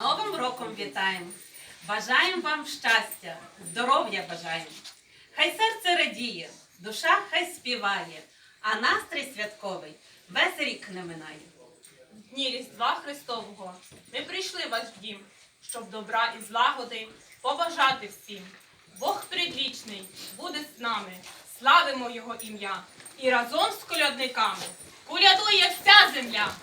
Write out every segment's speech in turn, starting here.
Новим роком вітаємо! Бажаємо вам щастя, здоров'я бажаємо. Хай серце радіє, душа хай співає, а настрій святковий весь рік не минає. В дні Різдва Христового ми прийшли в ваш дім, щоб добра і злагоди побажати всім. Бог предвічний буде з нами, славимо Його ім'я. І разом з колядниками колядує вся земля.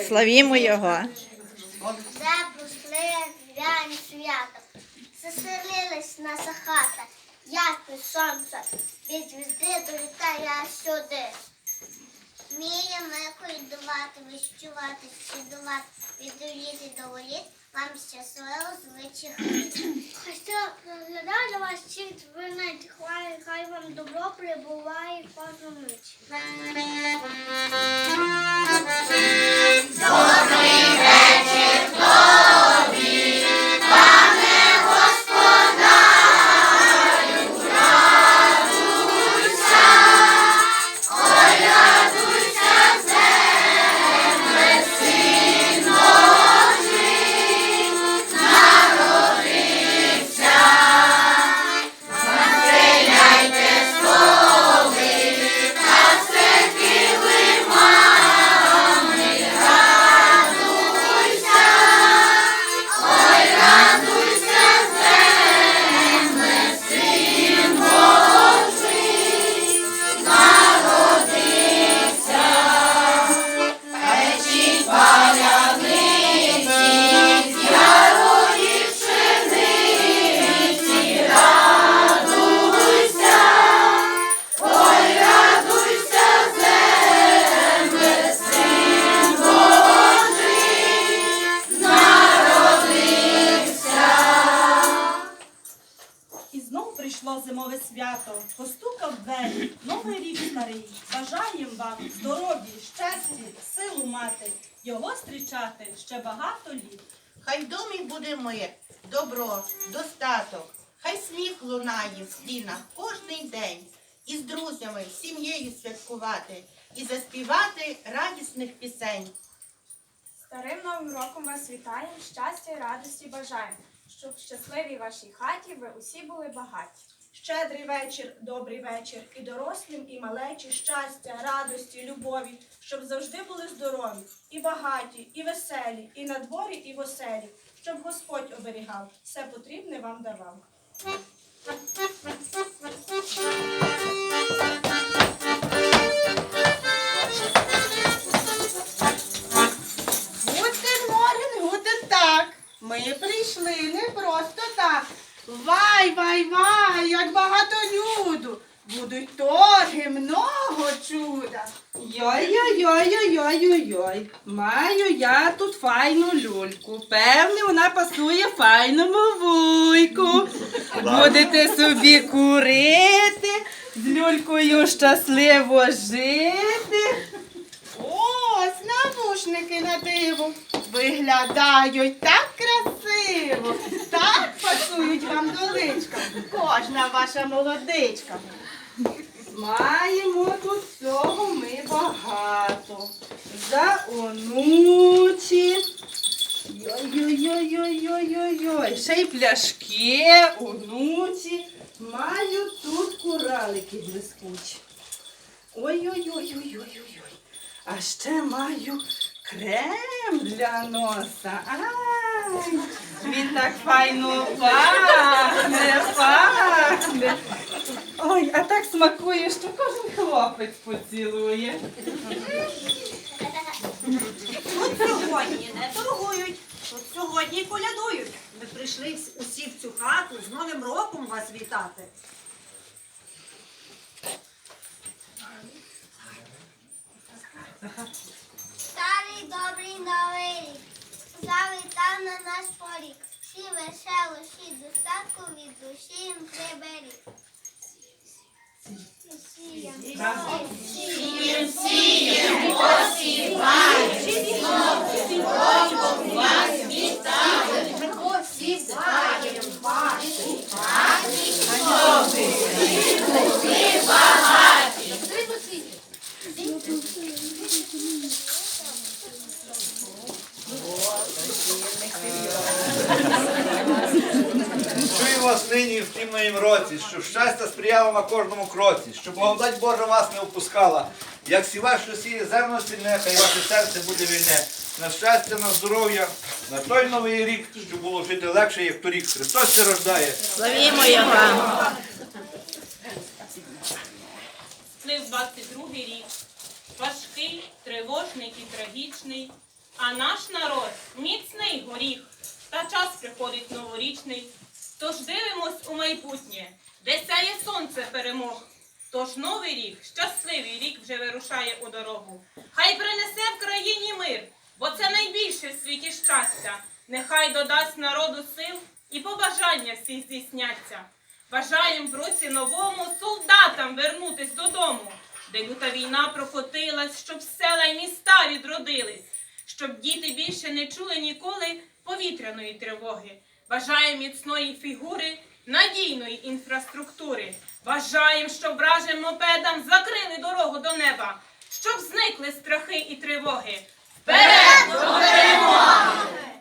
Славімо Його. Пошли глянь свято. Заселилась наша хата, ясне сонце, від звізди долітає сюди. Вміє ми віддувати, вищувати, щедувати, від доліт до воліт, вам щасливо звичай хліб. Христос вас чіт винить, хай, хай вам добро прибуває кожну мить. Постукав двері, новий рік старий. Бажаєм вам здоров'я, щастя, силу мати, його зустрічати ще багато літ. Хай в домі буде мир, добро, достаток, хай сміх лунає в стінах кожний день. І з друзями, з сім'єю святкувати, і заспівати радісних пісень. Старим новим роком вас вітаємо, щастя і радості бажаємо, щоб в щасливій вашій хаті ви усі були багаті. Щедрий вечір, добрий вечір, і дорослим, і малечі, щастя, радості, любові, щоб завжди були здорові, і багаті, і веселі, і на дворі, і в оселі, щоб Господь оберігав, все потрібне вам давав. Гутен Морген, гутен так. Ми прийшли не просто так. Вай, вай, вай, як багато люду. Будуть торги, много чуда. Йой-йой-йой-йой-йой-йой. Маю я тут файну люльку. Певне, вона пасує файному вуйку. Будете собі курити, з люлькою щасливо жити. Ось навушники на диво. Виглядають так красиво, так пасують вам до личка. Кожна ваша молодичка. Маємо тут всього ми багато. За онучі. Йой-йой-йой-йой-йой-йой. Ще й пляшки, онучі. Маю тут куралики блискучі. Ой-ой-ой-ой-ой-ой. А ще маю крем для носа. Ай, він так файно пахне, пахне. Ой, а так смакує, що кожен хлопець поцілує. Тут сьогодні не торгують, тут сьогодні колядують. Ми прийшли усі в цю хату з Новим роком вас вітати. Старий добрий новий. Завітав на наш порік. Всі веселощі, достатку від душі їм приберіть. Чую моїм році, щоб щастя сприяло на кожному кроці, щоб благодать Божа вас не опускала. Як сіва, що сіє зерно сильне, хай ваше серце буде вільне. На щастя, на здоров'я, на той новий рік, щоб було жити легше, як торік. Христос се рождає. Славімо його. Сплив 22 рік. Важкий, тривожний і трагічний. А наш народ міцний горіх. Та час приходить новорічний. Тож дивимось у майбутнє, де сяє сонце перемог. Тож новий рік, щасливий рік вже вирушає у дорогу. Хай принесе в країні мир, бо це найбільше в світі щастя. Нехай додасть народу сил і побажання всі здійсняться. Бажаєм в році новому солдатам вернутись додому, де люта війна прокотилась, щоб села й міста відродились, щоб діти більше не чули ніколи повітряної тривоги. Бажаєм міцної фігури, надійної інфраструктури. Бажаємо, щоб вражим мопедам закрили дорогу до неба, щоб зникли страхи і тривоги. Вперед до перемоги!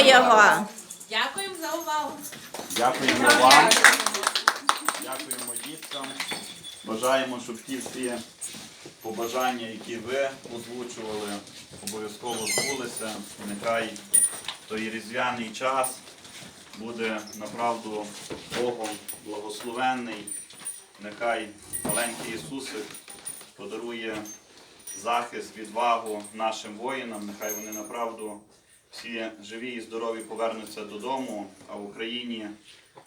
Його. Дякуємо за увагу. Дякуємо вам. Дякуємо діткам. Бажаємо, щоб ті всі побажання, які ви озвучували, обов'язково збулися. Нехай той різдвяний час буде направду Богом благословенний нехай маленький Ісусик подарує захист, відвагу нашим воїнам. Нехай вони направду всі живі і здорові повернуться додому, а в Україні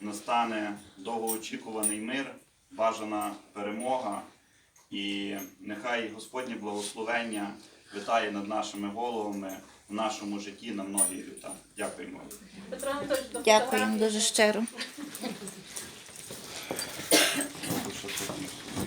настане довгоочікуваний мир, бажана перемога. І нехай Господнє благословення витає над нашими головами в нашому житті на многі літа. Дякуємо. Дякуємо дуже щиро.